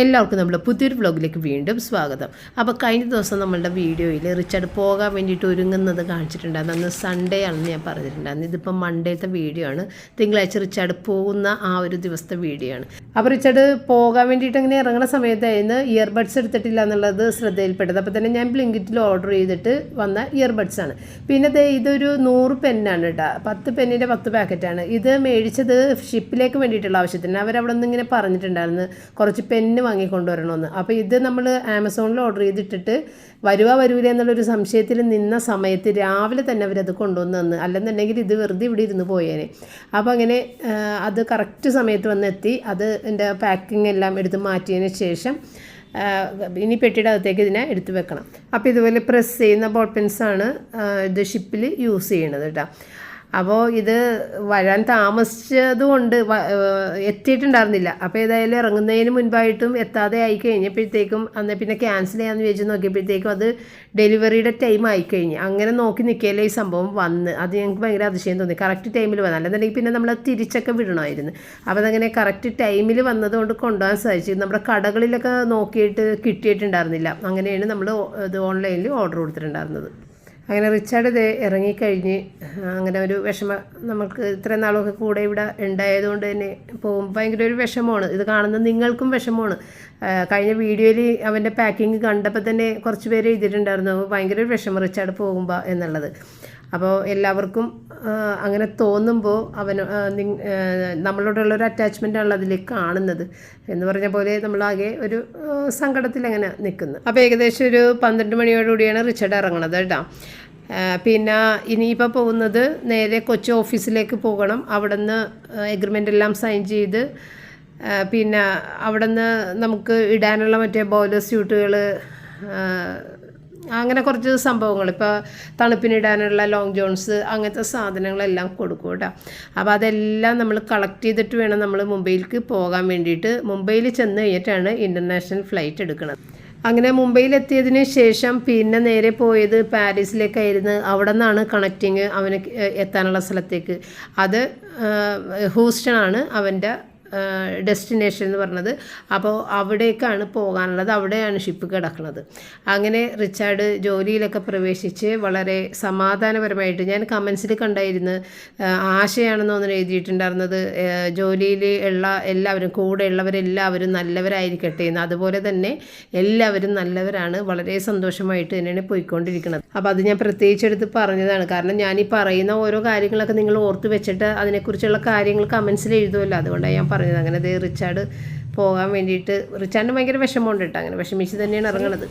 എല്ലാവർക്കും നമ്മുടെ പുതിയൊരു വ്ലോഗിലേക്ക് വീണ്ടും സ്വാഗതം. അപ്പോൾ കഴിഞ്ഞ ദിവസം നമ്മളുടെ വീഡിയോയിൽ റിച്ചാർഡ് പോകാൻ വേണ്ടിയിട്ട് ഒരുങ്ങുന്നത് കാണിച്ചിട്ടുണ്ടായിരുന്നു. അന്ന് സൺഡേ ആണെന്ന് ഞാൻ പറഞ്ഞിട്ടുണ്ടായിരുന്നു. ഇതിപ്പോൾ മൺഡേത്തെ വീഡിയോ ആണ്. തിങ്കളാഴ്ച റിച്ചാർഡ് പോകുന്ന ആ ഒരു ദിവസത്തെ വീഡിയോ ആണ്. അപ്പോൾ റിച്ചാർഡ് പോകാൻ വേണ്ടിയിട്ട് ഇങ്ങനെ ഇറങ്ങുന്ന സമയത്തായിരുന്നു ഇയർബഡ്സ് എടുത്തിട്ടില്ല എന്നുള്ളത് ശ്രദ്ധയിൽപ്പെട്ടത്. അപ്പോൾ തന്നെ ഞാൻ ബ്ലിങ്കിറ്റിൽ ഓർഡർ ചെയ്തിട്ട് വന്ന ഇയർബഡ്സ് ആണ്. പിന്നെ ദേ ഇതൊരു നൂറ് പെന്നാണ് കേട്ടോ പത്ത് പെന്നിന്റെ പത്ത് പാക്കറ്റാണ് ഇത് മേടിച്ചത് ഷിപ്പിലേക്ക് വേണ്ടിയിട്ടുള്ള ആവശ്യത്തിന്. അവരവിടെ നിന്ന് ഇങ്ങനെ പറഞ്ഞിട്ടുണ്ടായിരുന്നു. കുറച്ച് പെന്ന് വാങ്ങിക്കൊണ്ടുവരണമെന്ന്. അപ്പോൾ ഇത് നമ്മൾ ആമസോണിൽ ഓർഡർ ചെയ്തിട്ടിട്ട് വരുക വരൂല എന്നുള്ളൊരു സംശയത്തിൽ നിന്ന സമയത്ത് രാവിലെ തന്നെ അവരത് കൊണ്ടുവന്ന് തന്ന്. അല്ലെന്നുണ്ടെങ്കിൽ ഇത് വെറുതെ ഇവിടെ ഇരുന്ന് പോയേനെ. അപ്പോൾ അങ്ങനെ അത് കറക്റ്റ് സമയത്ത് വന്നെത്തി. അത് എന്റെ പാക്കിംഗ് എല്ലാം എടുത്ത് മാറ്റിയതിന് ശേഷം ഇനി പെട്ടിയുടെ അകത്തേക്ക് ഇതിനെ എടുത്ത് വെക്കണം. അപ്പോൾ ഇതുപോലെ പ്രസ് ചെയ്യുന്ന ബോട്ട് പെൻസാണ് ഇത് ഷിപ്പിൽ യൂസ് ചെയ്യണത് കേട്ടോ അപ്പോൾ ഇത് വരാൻ താമസിച്ചതുകൊണ്ട് എത്തിയിട്ടുണ്ടായിരുന്നില്ല. അപ്പോൾ ഏതായാലും ഇറങ്ങുന്നതിന് മുൻപായിട്ടും എത്താതെ ആയി കഴിഞ്ഞപ്പോഴത്തേക്കും അന്ന് പിന്നെ ക്യാൻസൽ ചെയ്യാമെന്ന് വിചാരിച്ച് നോക്കിയപ്പോഴത്തേക്കും അത് ഡെലിവറിയുടെ ടൈം ആയി ആയിക്കഴിഞ്ഞ് അങ്ങനെ നോക്കി നിൽക്കലേ ഈ സംഭവം വന്ന്. അത് ഞങ്ങൾക്ക് ഭയങ്കര അതിശയം തോന്നി. കറക്റ്റ് ടൈമിൽ വന്നു. അല്ലെന്നുണ്ടെങ്കിൽ പിന്നെ നമ്മൾ തിരിച്ചൊക്കെ വിടണമായിരുന്നു. അപ്പോൾ അതങ്ങനെ കറക്റ്റ് ടൈമിൽ വന്നതുകൊണ്ട് കൊണ്ടുപോകാൻ സാധിച്ചു. നമ്മുടെ കടകളിലൊക്കെ നോക്കിയിട്ട് കിട്ടിയിട്ടുണ്ടായിരുന്നില്ല. അങ്ങനെയാണ് നമ്മൾ ഇത് ഓൺലൈനിൽ ഓർഡർ കൊടുത്തിട്ടുണ്ടായിരുന്നത്. അങ്ങനെ റിച്ചാർഡ് ഇത് ഇറങ്ങിക്കഴിഞ്ഞ് അങ്ങനെ ഒരു വിഷമം നമുക്ക് ഇത്രയും നാളൊക്കെ കൂടെ ഇവിടെ ഉണ്ടായതുകൊണ്ട് തന്നെ പോകും ഭയങ്കര ഒരു വിഷമമാണ്. ഇത് കാണുന്ന നിങ്ങൾക്കും വിഷമമാണ്. കഴിഞ്ഞ വീഡിയോയിൽ അവന്റെ പാക്കിങ് കണ്ടപ്പോൾ തന്നെ കുറച്ച് പേര് എഴുതിയിട്ടുണ്ടായിരുന്നു. ഭയങ്കര ഒരു വിഷമം റിച്ചാർഡ് പോകുമ്പോൾ എന്നുള്ളത്. അപ്പോൾ എല്ലാവർക്കും അങ്ങനെ തോന്നുമ്പോൾ നിങ്- നമ്മളോടുള്ള ഒരു അറ്റാച്ച്മെന്റ് ആണല്ലോ അതിൽ കാണുന്നത്. എന്ന് പറഞ്ഞ പോലെ നമ്മളാകെ ഒരു സങ്കടത്തിൽ അങ്ങനെ നിൽക്കുന്നു അപ്പോൾ ഏകദേശം ഒരു പന്ത്രണ്ട് മണിയോടുകൂടിയാണ് റിച്ചാർഡ് ഇറങ്ങണത് കേട്ടോ. പിന്നെ ഇനിയിപ്പോൾ പോകുന്നത് നേരെ കൊച്ചി ഓഫീസിലേക്ക് പോകണം. അവിടെ നിന്ന് എഗ്രിമെന്റ് എല്ലാം സൈൻ ചെയ്ത് പിന്നെ അവിടെ നിന്ന് നമുക്ക് ഇടാനുള്ള മറ്റേ ബോയിലർ സ്യൂട്ടുകൾ അങ്ങനെ കുറച്ച് സംഭവങ്ങൾ. ഇപ്പോൾ തണുപ്പിനിടാനുള്ള ലോങ് ജോൺസ് അങ്ങനത്തെ സാധനങ്ങളെല്ലാം കൊടുക്കും കേട്ടോ. അപ്പോൾ അതെല്ലാം നമ്മൾ കളക്ട് ചെയ്തിട്ട് വേണം നമ്മൾ മുംബൈയിലേക്ക് പോകാൻ വേണ്ടിയിട്ട്. മുംബൈയിൽ ചെന്ന് കഴിഞ്ഞിട്ടാണ് ഇന്റർനാഷണൽ ഫ്ലൈറ്റ് എടുക്കുന്നത്. അങ്ങനെ മുംബൈയിലെത്തിയതിന് ശേഷം പിന്നെ നേരെ പോയത് പാരീസിലേക്കായിരുന്നു അവിടെ നിന്നാണ് കണക്റ്റിങ് അവന് എത്താനുള്ള സ്ഥലത്തേക്ക്. അത് ഹൂസ്റ്റൺ ആണ് അവന്റെ ഡെസ്റ്റിനേഷൻ എന്ന് പറഞ്ഞത്. അപ്പോൾ അവിടേക്കാണ് പോകാനുള്ളത്. അവിടെയാണ് ഷിപ്പ് കിടക്കുന്നത്. അങ്ങനെ റിച്ചാർഡ് ജോലിയിലൊക്കെ പ്രവേശിച്ച് വളരെ സമാധാനപരമായിട്ട് ഞാൻ കമൻസിൽ കണ്ടായിരുന്നു. ആശയാണെന്ന് തോന്നുന്നു എഴുതിയിട്ടുണ്ടായിരുന്നത്. ജോലിയിൽ ഉള്ള എല്ലാവരും കൂടെ ഉള്ളവരെല്ലാവരും നല്ലവരായിരിക്കട്ടെ എന്ന്. അതുപോലെ തന്നെ എല്ലാവരും നല്ലവരാണ്. വളരെ സന്തോഷമായിട്ട് തന്നെയാണ് പോയിക്കൊണ്ടിരിക്കുന്നത്. അപ്പോൾ അത് ഞാൻ പ്രത്യേകിച്ച് എടുത്ത് പറഞ്ഞതാണ്. കാരണം ഞാൻ ഈ പറയുന്ന ഓരോ കാര്യങ്ങളൊക്കെ നിങ്ങൾ ഓർത്ത് വെച്ചിട്ട് അതിനെക്കുറിച്ചുള്ള കാര്യങ്ങൾ കമൻസിൽ എഴുതുമല്ലോ അതുകൊണ്ടാണ് ഞാൻ പറഞ്ഞത് അങ്ങനെ ദേ റിച്ചാർഡ് പോകാൻ വേണ്ടിയിട്ട് റിച്ചാർഡിന് ഭയങ്കര വിഷമമുണ്ട് കേട്ടോ. അങ്ങനെ വിഷമിച്ച് തന്നെയാണ് ഇറങ്ങണത്.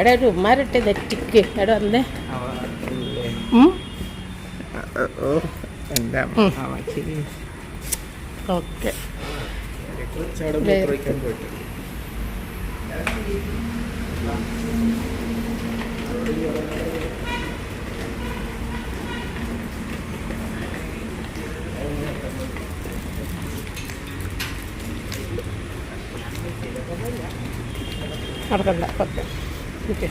എടാ ഒരു ഉമ്മാരട്ടെ തെറ്റിക്ക് എടാ വന്നേ. ഓക്കെ. നടക്കണ്ട ഓക്കെ ഓക്കെ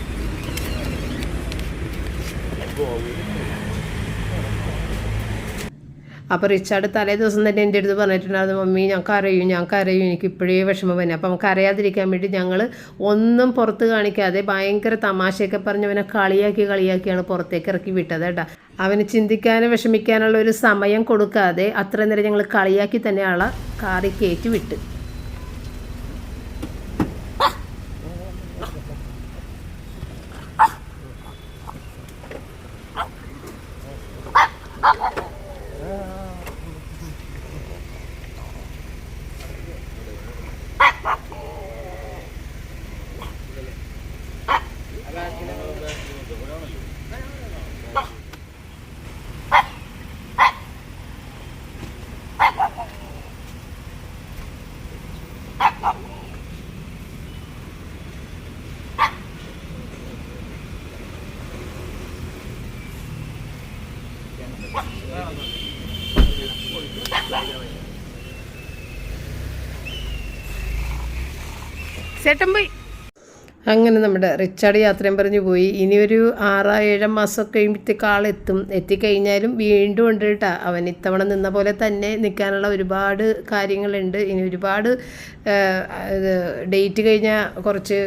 അപ്പോൾ റിച്ചാർഡ് തലേ ദിവസം തന്നെ എന്റെ അടുത്ത് പറഞ്ഞിട്ടുണ്ടായിരുന്നു മമ്മി ഞാൻ കരയും ഞാൻ കരയും എനിക്ക് ഇപ്പോഴേ വിഷമം തന്നെ അപ്പം നമുക്ക് കരയാതിരിക്കാൻ വേണ്ടി ഞങ്ങൾ ഒന്നും പുറത്ത് കാണിക്കാതെ ഭയങ്കര തമാശയൊക്കെ പറഞ്ഞ് അവനെ കളിയാക്കി കളിയാക്കിയാണ് പുറത്തേക്ക് ഇറക്കി വിട്ടത് കേട്ടോ. അവന് ചിന്തിക്കാനും വിഷമിക്കാനുള്ള ഒരു സമയം കൊടുക്കാതെ അത്ര നേരം ഞങ്ങൾ കളിയാക്കി തന്നെ ആളെ കാറി കയറ്റി വിട്ട്. ചേട്ടൻ പോയി. അങ്ങനെ നമ്മുടെ റിച്ചാർഡ് യാത്രയും പറഞ്ഞു പോയി. ഇനി ഒരു ആറ് ഏഴാം മാസം കഴിയുമ്പോഴത്തേക്ക് ആളെത്തും എത്തിക്കഴിഞ്ഞാലും വീണ്ടും ഉണ്ട് കേട്ടോ. അവൻ ഇത്തവണ നിന്ന പോലെ തന്നെ നിൽക്കാനുള്ള ഒരുപാട് കാര്യങ്ങളുണ്ട്. ഇനി ഒരുപാട് ഡേറ്റ് കഴിഞ്ഞ കുറച്ച്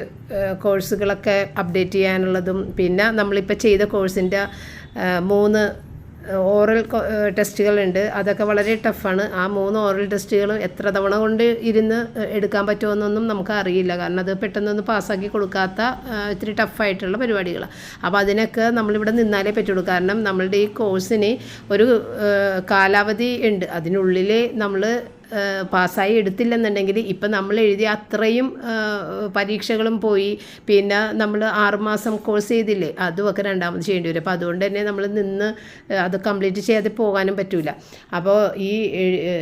കോഴ്സുകളൊക്കെ അപ്ഡേറ്റ് ചെയ്യാനുള്ളതും. പിന്നെ നമ്മളിപ്പോൾ ചെയ്ത കോഴ്സിന്റെ മൂന്ന് ഓറൽ ടെസ്റ്റുകളുണ്ട്. അതൊക്കെ വളരെ ടഫാണ്. ആ മൂന്ന് ഓറൽ ടെസ്റ്റുകളും എത്ര തവണ കൊണ്ട് ഇരുന്ന് എടുക്കാൻ പറ്റുമെന്നൊന്നും നമുക്ക് അറിയില്ല. കാരണം അത് പെട്ടെന്നൊന്നും പാസ്സാക്കി കൊടുക്കാത്ത ഇത്തിരി ടഫായിട്ടുള്ള പരിപാടികളാണ് അപ്പോൾ അതിനൊക്കെ നമ്മളിവിടെ നിന്നാലേ പറ്റുള്ളൂ. കാരണം നമ്മളുടെ ഈ കോഴ്സിന് ഒരു കാലാവധി ഉണ്ട്. അതിനുള്ളിൽ നമ്മൾ പാസ്സായി എടുത്തില്ലെന്നുണ്ടെങ്കിൽ ഇപ്പം നമ്മൾ എഴുതിയ അത്രയും പരീക്ഷകളും പോയി. പിന്നെ നമ്മൾ ആറുമാസം കോഴ്സ് ചെയ്തില്ലേ അതുമൊക്കെ രണ്ടാമത് ചെയ്യേണ്ടി വരും. അപ്പോൾ അതുകൊണ്ട് തന്നെ നമ്മൾ നിന്ന് അത് കംപ്ലീറ്റ് ചെയ്യാതെ പോകാനും പറ്റില്ല അപ്പോൾ ഈ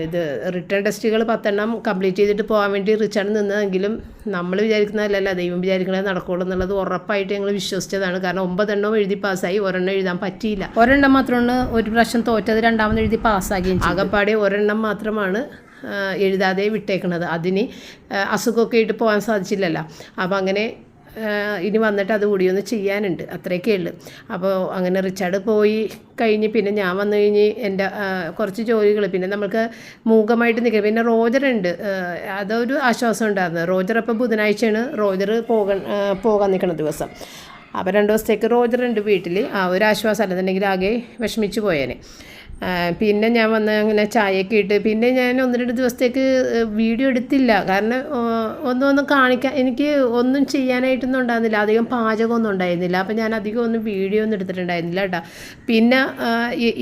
ഇത് റിട്ടേൺ ടെസ്റ്റുകൾ പത്തെണ്ണം കംപ്ലീറ്റ് ചെയ്തിട്ട് പോകാൻ വേണ്ടി റിച്ചാണ് നിന്നതെങ്കിലും നമ്മൾ വിചാരിക്കുന്നതല്ല ദൈവം വിചാരിക്കണത് നടക്കുള്ളൂ എന്നുള്ളത് ഉറപ്പായിട്ട് ഞങ്ങൾ വിശ്വസിച്ചതാണ്. കാരണം ഒമ്പതെണ്ണം എഴുതി പാസ്സായി ഒരെണ്ണം എഴുതാൻ പറ്റിയില്ല. ഒരെണ്ണം മാത്രമാണ് ഒരു പ്രാവശ്യം തോറ്റത് രണ്ടാമത് എഴുതി പാസ്സാക്കി ആകപ്പാടെ ഒരെണ്ണം മാത്രമാണ് എഴുതാതെ വിട്ടേക്കണത്. അതിന് അസുഖമൊക്കെ ആയിട്ട് പോകാൻ സാധിച്ചില്ലല്ലോ. അപ്പോൾ അങ്ങനെ ഇനി വന്നിട്ട് അത് കൂടി ഒന്ന് ചെയ്യാനുണ്ട്. അത്രയൊക്കെ ഉള്ളു. അപ്പോൾ അങ്ങനെ റിച്ചാർഡ് പോയി കഴിഞ്ഞ് പിന്നെ ഞാൻ വന്നു കഴിഞ്ഞ് എന്റെ കുറച്ച് ജോലികൾ പിന്നെ നമുക്ക് മൂകമായിട്ട് നിൽക്കുക പിന്നെ റോജർ ഉണ്ട്. അതൊരു ആശ്വാസം ഉണ്ടായിരുന്നു. റോജർ അപ്പോൾ ബുധനാഴ്ചയാണ് റോജർ പോകാൻ പോകാൻ നിൽക്കുന്ന ദിവസം. അപ്പോൾ രണ്ട് ദിവസത്തേക്ക് റോജർ ഉണ്ട് വീട്ടിൽ ആ ഒരു ആശ്വാസം അല്ലെന്നുണ്ടെങ്കിൽ ആകെ വിഷമിച്ച് പോയേനെ. പിന്നെ ഞാൻ വന്ന് അങ്ങനെ ചായയൊക്കെ ഇട്ട് പിന്നെ ഞാൻ ഒന്ന് രണ്ട് ദിവസത്തേക്ക് വീഡിയോ എടുത്തില്ല. കാരണം ഒന്നും ഒന്നും കാണിക്കാൻ എനിക്ക് ഒന്നും ചെയ്യാനായിട്ടൊന്നും ഉണ്ടായിരുന്നില്ല. അധികം പാചകമൊന്നും ഉണ്ടായിരുന്നില്ല. അപ്പം ഞാൻ അധികം ഒന്നും വീഡിയോ ഒന്നും എടുത്തിട്ടുണ്ടായിരുന്നില്ല കേട്ടോ. പിന്നെ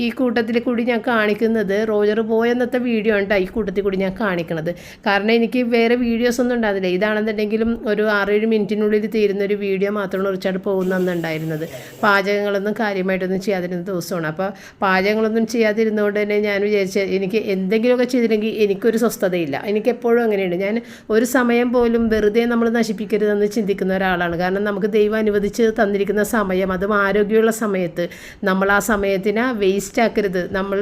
ഈ കൂട്ടത്തിൽ കൂടി ഞാൻ കാണിക്കുന്നത് റോജർ പോയെന്നത്തെ വീഡിയോ ഉണ്ട് ഈ കൂട്ടത്തിൽ കൂടി ഞാൻ കാണിക്കണത്. കാരണം എനിക്ക് വേറെ വീഡിയോസ് ഒന്നും ഉണ്ടായിരുന്നില്ല. ഇതാണെന്നുണ്ടെങ്കിലും ഒരു ആറേഴ് മിനിറ്റിനുള്ളിൽ തീരുന്ന ഒരു വീഡിയോ മാത്രമാണ് റിച്ചാർഡ് പോകുന്നുണ്ടായിരുന്നത് പാചകങ്ങളൊന്നും കാര്യമായിട്ടൊന്നും ചെയ്യാതിരുന്ന ദിവസമാണ്. അപ്പോൾ പാചകങ്ങളൊന്നും ചെയ്യാതിരുന്നതുകൊണ്ട് തന്നെ ഞാൻ വിചാരിച്ച എനിക്ക് എന്തെങ്കിലുമൊക്കെ ചെയ്തില്ലെങ്കിൽ എനിക്കൊരു സ്വസ്ഥതയില്ല. എനിക്കെപ്പോഴും അങ്ങനെയുണ്ട്. ഞാൻ ഒരു സമയം പോലും വെറുതെ നമ്മൾ നശിപ്പിക്കരുതെന്ന് ചിന്തിക്കുന്ന ഒരാളാണ്. കാരണം നമുക്ക് ദൈവം അനുവദിച്ച് തന്നിരിക്കുന്ന സമയം അതും ആരോഗ്യമുള്ള സമയത്ത് നമ്മൾ ആ സമയത്തിനെ വേസ്റ്റ് ആക്കരുത്. നമ്മൾ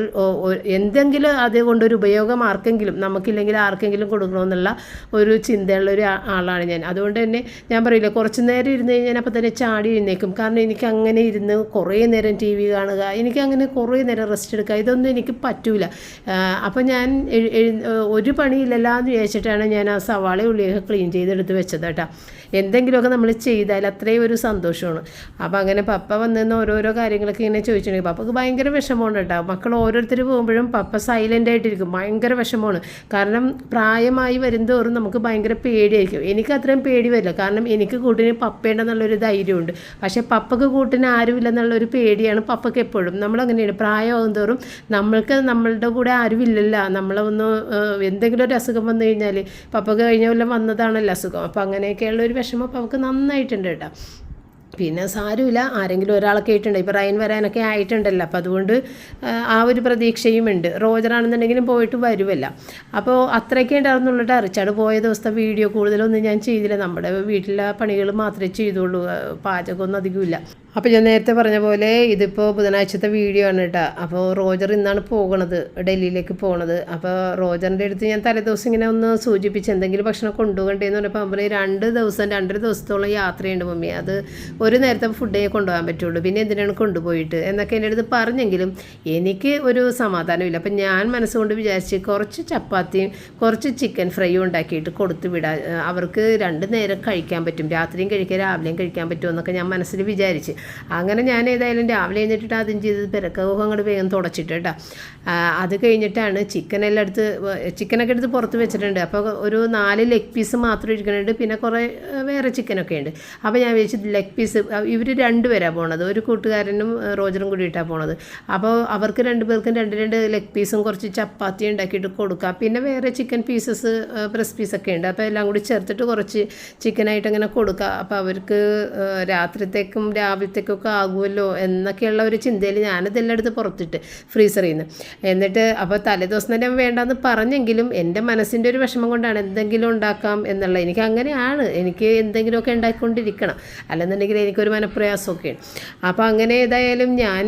എന്തെങ്കിലും അതുകൊണ്ടൊരു ഉപയോഗം ആർക്കെങ്കിലും നമുക്കില്ലെങ്കിൽ ആർക്കെങ്കിലും കൊടുക്കണമെന്നുള്ള ഒരു ചിന്തയുള്ള ഒരു ആളാണ് ഞാൻ. അതുകൊണ്ട് തന്നെ ഞാൻ പറയില്ല കുറച്ച് നേരം ഇരുന്ന് കഴിഞ്ഞാൽ അപ്പം തന്നെ ചാടി എഴുന്നേക്കും കാരണം എനിക്ക് അങ്ങനെ ഇരുന്ന് കുറേ നേരം ടി വി കാണുക എനിക്ക് അങ്ങനെ കുറേ നേരം റെസ്റ്റ് എടുക്കുക ഇതൊന്നും എനിക്ക് പറ്റൂല. അപ്പം ഞാൻ ഒരു പണിയില്ലല്ലോ എന്ന് വിചാരിച്ചിട്ടാണ് ഞാൻ ആ സവാള ഉള്ളിയൊക്കെ ക്ലീൻ ചെയ്തെടുത്ത് വെച്ചത് കേട്ടോ എന്തെങ്കിലുമൊക്കെ നമ്മൾ ചെയ്താൽ അത്രയും ഒരു സന്തോഷമാണ്. അപ്പോൾ അങ്ങനെ പപ്പ വന്നിരുന്ന ഓരോരോ കാര്യങ്ങളൊക്കെ ഇങ്ങനെ ചോദിച്ചിട്ടുണ്ടെങ്കിൽ പപ്പക്ക് ഭയങ്കര വിഷമമാണ് കേട്ടോ മക്കൾ ഓരോരുത്തർ പോകുമ്പോഴും പപ്പ സൈലന്റ് ആയിട്ടിരിക്കും. ഭയങ്കര വിഷമമാണ്. കാരണം പ്രായമായി വരുന്തോറും നമുക്ക് ഭയങ്കര പേടിയായിരിക്കും. എനിക്ക് അത്രയും പേടി വരില്ല. കാരണം എനിക്ക് കൂട്ടിന് പപ്പയുണ്ടെന്നുള്ളൊരു ധൈര്യമുണ്ട്. പക്ഷേ പപ്പക്ക് കൂട്ടിന് ആരുമില്ലെന്നുള്ളൊരു പേടിയാണ് പപ്പക്ക് എപ്പോഴും. നമ്മളങ്ങനെയാണ് പ്രായമാകും തോറും നമ്മൾക്ക് നമ്മളുടെ കൂടെ ആരുമില്ലല്ലോ. നമ്മളൊന്ന് ഒന്ന് എന്തെങ്കിലും ഒരു അസുഖം വന്നു കഴിഞ്ഞാൽ പപ്പക്ക് കഴിഞ്ഞ കൊല്ലം വന്നതാണല്ലോ അസുഖം. അപ്പോൾ അങ്ങനെയൊക്കെയുള്ള ഒരു വിഷമം അവൾക്ക് നന്നായിട്ടുണ്ട് കേട്ടോ. പിന്നെ സാരമില്ല. ആരെങ്കിലും ഒരാളൊക്കെ ആയിട്ടുണ്ട്. ഇപ്പോൾ റയൻ വരാനൊക്കെ ആയിട്ടുണ്ടല്ലോ. അപ്പോൾ അതുകൊണ്ട് ആ, ഒരു പ്രതീക്ഷയും ഉണ്ട് റോജറാണെന്നുണ്ടെങ്കിലും പോയിട്ട് വരുമല്ല അപ്പോൾ അത്രയൊക്കെ ഉണ്ടായിരുന്നുള്ളൂ റിച്ചാർഡ് പോയ ദിവസത്തെ വീഡിയോ കൂടുതലൊന്നും ഞാൻ ചെയ്തില്ല. നമ്മുടെ വീട്ടിലെ പണികൾ മാത്രമേ ചെയ്തുള്ളൂ. പാചകമൊന്നും അധികമില്ല. അപ്പോൾ ഞാൻ നേരത്തെ പറഞ്ഞ പോലെ ഇതിപ്പോൾ ബുധനാഴ്ചത്തെ വീഡിയോ ആണ് കേട്ടോ അപ്പോൾ റോജർ ഇന്നാണ് പോകണത് ഡൽഹിയിലേക്ക് പോകണത് അപ്പോൾ റോജറിന്റെ അടുത്ത് ഞാൻ തലേദിവസം ഇങ്ങനെ ഒന്ന് സൂചിപ്പിച്ച് എന്തെങ്കിലും ഭക്ഷണം കൊണ്ടുപോകണ്ടേന്ന് പറഞ്ഞപ്പോൾ അമ്പലം രണ്ട് ദിവസം രണ്ടര ദിവസത്തോളം യാത്രയുണ്ട് മമ്മി. അത് ഒരു നേരത്തെ ഫുഡേ കൊണ്ടുപോകാൻ പറ്റുള്ളൂ. പിന്നെ എന്തിനാണ് കൊണ്ടുപോയിട്ട്? എന്നൊക്കെ എന്റെ അടുത്ത് പറഞ്ഞെങ്കിലും എനിക്ക് ഒരു സമാധാനമില്ല. അപ്പം ഞാൻ മനസ്സുകൊണ്ട് വിചാരിച്ച് കുറച്ച് ചപ്പാത്തിയും കുറച്ച് ചിക്കൻ ഫ്രൈയും ഉണ്ടാക്കിയിട്ട് കൊടുത്തു വിടാൻ അവർക്ക് രണ്ട് നേരം കഴിക്കാൻ പറ്റും. രാത്രിയും കഴിക്കാൻ രാവിലെയും കഴിക്കാൻ പറ്റുമെന്നൊക്കെ ഞാൻ മനസ്സിൽ വിചാരിച്ച്. അങ്ങനെ ഞാൻ ഏതായാലും രാവിലെ കഴിഞ്ഞിട്ട് അതും ചെയ്ത് പിറക്കവും അങ്ങോട്ട് വേഗം തുടച്ചിട്ട് കേട്ടോ. അത് കഴിഞ്ഞിട്ടാണ് ചിക്കനെല്ലാം എടുത്ത് ചിക്കനൊക്കെ എടുത്ത് പുറത്ത് വെച്ചിട്ടുണ്ട്. അപ്പോൾ ഒരു നാല് ലെഗ് പീസ് മാത്രം ഇരിക്കുന്നുണ്ട്. പിന്നെ കുറേ വേറെ ചിക്കനൊക്കെ ഉണ്ട്. അപ്പോൾ ഞാൻ വിചാരിച്ചു ലെഗ് പീസ് ഇവർ രണ്ടുപേരാണ് പോണത്. ഒരു കൂട്ടുകാരനും റോജറും കൂടി കൂടിയിട്ടാണ് പോണത്. അപ്പോൾ അവർക്ക് രണ്ട് പേർക്കും രണ്ട് രണ്ട് ലെഗ് പീസും കുറച്ച് ചപ്പാത്തി ഉണ്ടാക്കിയിട്ട് കൊടുക്കാം. പിന്നെ വേറെ ചിക്കൻ പീസസ് പ്രസ് പീസൊക്കെ ഉണ്ട്. അപ്പോൾ എല്ലാം കൂടി ചേർത്തിട്ട് കുറച്ച് ചിക്കനായിട്ട് അങ്ങനെ കൊടുക്കുക അപ്പോൾ അവർക്ക് രാത്രിത്തേക്കും രാത്രിത്തേക്കും രാവിലത്തേക്കൊക്കെ ആകുമല്ലോ എന്നൊക്കെയുള്ള ഒരു ചിന്തയിൽ ഞാനതെല്ലാം എടുത്ത് പുറത്തിട്ട് ഫ്രീസറിൽ നിന്ന് എന്നിട്ട് അപ്പോൾ തലേദിവസം തന്നെ വേണ്ടാന്ന് പറഞ്ഞെങ്കിലും എന്റെ മനസ്സിന്റെ ഒരു വിഷമം കൊണ്ടാണ് എന്തെങ്കിലും ഉണ്ടാക്കാം എന്നുള്ളത് എനിക്ക് അങ്ങനെയാണ്. എനിക്ക് എന്തെങ്കിലുമൊക്കെ ഉണ്ടാക്കിക്കൊണ്ടിരിക്കണം അല്ലെന്നുണ്ടെങ്കിൽ എനിക്കൊരു മനപ്രയാസമൊക്കെയാണ് അപ്പോൾ അങ്ങനെ ഏതായാലും ഞാൻ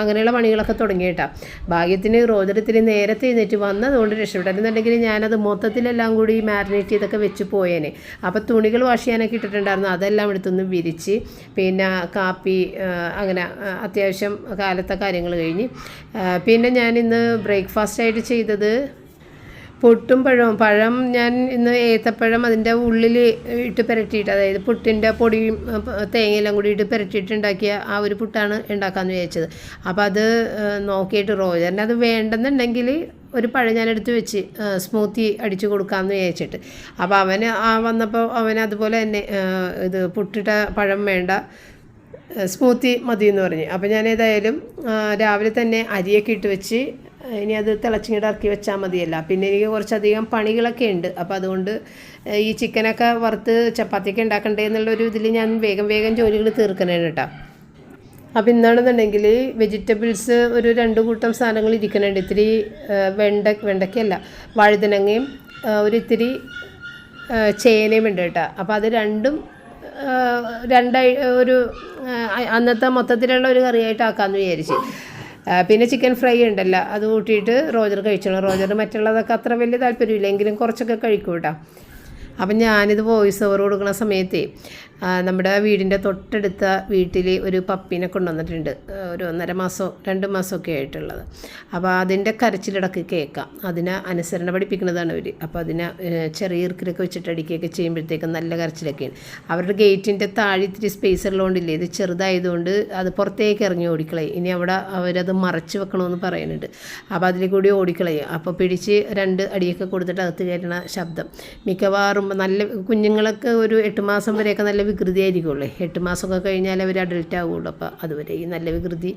അങ്ങനെയുള്ള പണികളൊക്കെ തുടങ്ങിയിട്ടാ. ഭാഗ്യത്തിന് റോദരത്തിൽ നേരത്തെ എഴുന്നേറ്റ് വന്നതുകൊണ്ട് രക്ഷപ്പെട്ടെന്നുണ്ടെങ്കിൽ ഞാനത് മൊത്തത്തിലെല്ലാം കൂടി മാരിനേറ്റ് ചെയ്തൊക്കെ വെച്ച് പോയേനെ. അപ്പോൾ തുണികൾ വാഷ് ചെയ്യാനൊക്കെ ഇട്ടിട്ടുണ്ടായിരുന്നു. അതെല്ലാം എടുത്തൊന്ന് വിരിച്ച് പിന്നെ കാപ്പി അങ്ങനെ അത്യാവശ്യം കാലത്തെ കാര്യങ്ങൾ കഴിഞ്ഞ്. പിന്നെ ഞാൻ ഇന്ന് ബ്രേക്ക്ഫാസ്റ്റായിട്ട് ചെയ്തത് പുട്ടും പഴവും. പഴം ഞാൻ ഇന്ന് ഏത്തപ്പഴം അതിന്റെ ഉള്ളിൽ ഇട്ട് പുരട്ടിയിട്ട് അതായത് പുട്ടിന്റെ പൊടിയും തേങ്ങയെല്ലാം കൂടി ഇട്ട് പുരട്ടിയിട്ട് ഉണ്ടാക്കിയ ആ ഒരു പുട്ടാണ് ഉണ്ടാക്കാമെന്ന് വിചാരിച്ചത്. അപ്പോൾ അത് നോക്കിയിട്ട് റോജറിന് അത് വേണ്ടെന്നുണ്ടെങ്കിൽ ഒരു പഴം ഞാൻ എടുത്ത് വെച്ച് സ്മൂത്തി അടിച്ചു കൊടുക്കാമെന്ന് വിചാരിച്ചിട്ട്. അപ്പോൾ അവന് വന്നപ്പോൾ അവൻ അതുപോലെ തന്നെ ഇത് പുട്ടിട്ട പഴം വേണ്ട സ്മൂത്തി മതി എന്ന് പറഞ്ഞ്. അപ്പോൾ ഞാൻ ഏതായാലും രാവിലെ തന്നെ അരിയൊക്കെ ഇട്ട് വെച്ച് ഇനി അത് തിളച്ചിങ്ങോട്ട് ഇറക്കി വെച്ചാൽ മതിയല്ല. പിന്നെ എനിക്ക് കുറച്ചധികം പണികളൊക്കെ ഉണ്ട്. അപ്പോൾ അതുകൊണ്ട് ഈ ചിക്കനൊക്കെ വറുത്ത് ചപ്പാത്തിയൊക്കെ ഉണ്ടാക്കണ്ടേ എന്നുള്ളൊരു ഇതിൽ ഞാൻ വേഗം വേഗം ജോലികൾ തീർക്കണേണ് കേട്ടോ അപ്പോൾ ഇന്നാണെന്നുണ്ടെങ്കിൽ വെജിറ്റബിൾസ് ഒരു രണ്ട് കൂട്ടം സാധനങ്ങൾ ഇരിക്കുന്നുണ്ട്. ഇത്തിരി വെണ്ട വെണ്ടയ്ക്കല്ല വഴുതനങ്ങയും ഒരു ഇത്തിരി ചേനയും ഉണ്ട് കേട്ടോ. അപ്പോൾ അത് രണ്ടും രണ്ടായി ഒരു അന്നത്തെ മൊത്തത്തിലുള്ള ഒരു കറിയായിട്ട് ആക്കാമെന്ന് വിചാരിച്ച്. പിന്നെ ചിക്കൻ ഫ്രൈ ഉണ്ടല്ലോ അത് കൂട്ടിയിട്ട് റോജർ കഴിച്ചോളാം. റോജർ മറ്റുള്ളതൊക്കെ അത്ര വലിയ താല്പര്യമില്ല എങ്കിലും കുറച്ചൊക്കെ കഴിക്കും കേട്ടോ. അപ്പം ഞാനിത് വോയിസ് ഓവർ കൊടുക്കുന്ന സമയത്തേ നമ്മുടെ വീടിന്റെ തൊട്ടടുത്ത വീട്ടിൽ ഒരു പപ്പീനെ കൊണ്ടുവന്നിട്ടുണ്ട്. ഒരു ഒന്നര മാസം രണ്ട് മാസമൊക്കെ ആയിട്ടുള്ളത്. അപ്പോൾ അതിന്റെ കരച്ചിലിടക്ക് കേൾക്കാം. അതിനെ അനുസരണ പഠിപ്പിക്കുന്നതാണ് അവർ അപ്പോൾ അതിനെ ചെറിയ ഇറുക്കിലൊക്കെ വെച്ചിട്ട് അടിക്കുകയൊക്കെ ചെയ്യുമ്പോഴത്തേക്കും നല്ല കരച്ചിലൊക്കെയാണ്. അവരുടെ ഗേറ്റിന്റെ താഴെ ഇത്തിരി സ്പേസ് ഉള്ളതുകൊണ്ടില്ലേ ഇത് ചെറുതായതുകൊണ്ട് അത് പുറത്തേക്ക് ഇറങ്ങി ഓടിക്കളയും. ഇനി അവിടെ അവരത് മറച്ച് വെക്കണമെന്ന് പറയുന്നുണ്ട്. അപ്പോൾ അതിൽ കൂടി ഓടിക്കളയും. അപ്പോൾ പിടിച്ച് രണ്ട് അടിയൊക്കെ കൊടുത്തിട്ട് അകത്ത് കയറ്റണ ശബ്ദം. മിക്കവാറും നല്ല കുഞ്ഞുങ്ങളൊക്കെ ഒരു എട്ട് മാസം വരെയൊക്കെ നല്ല വികൃതി ആയിരിക്കുള്ളൂ എട്ട് മാസമൊക്കെ കഴിഞ്ഞാൽ അവർ അഡൽറ്റ് ആവുള്ളൂ. അപ്പോൾ അതുവരെ ഈ നല്ല വികൃതി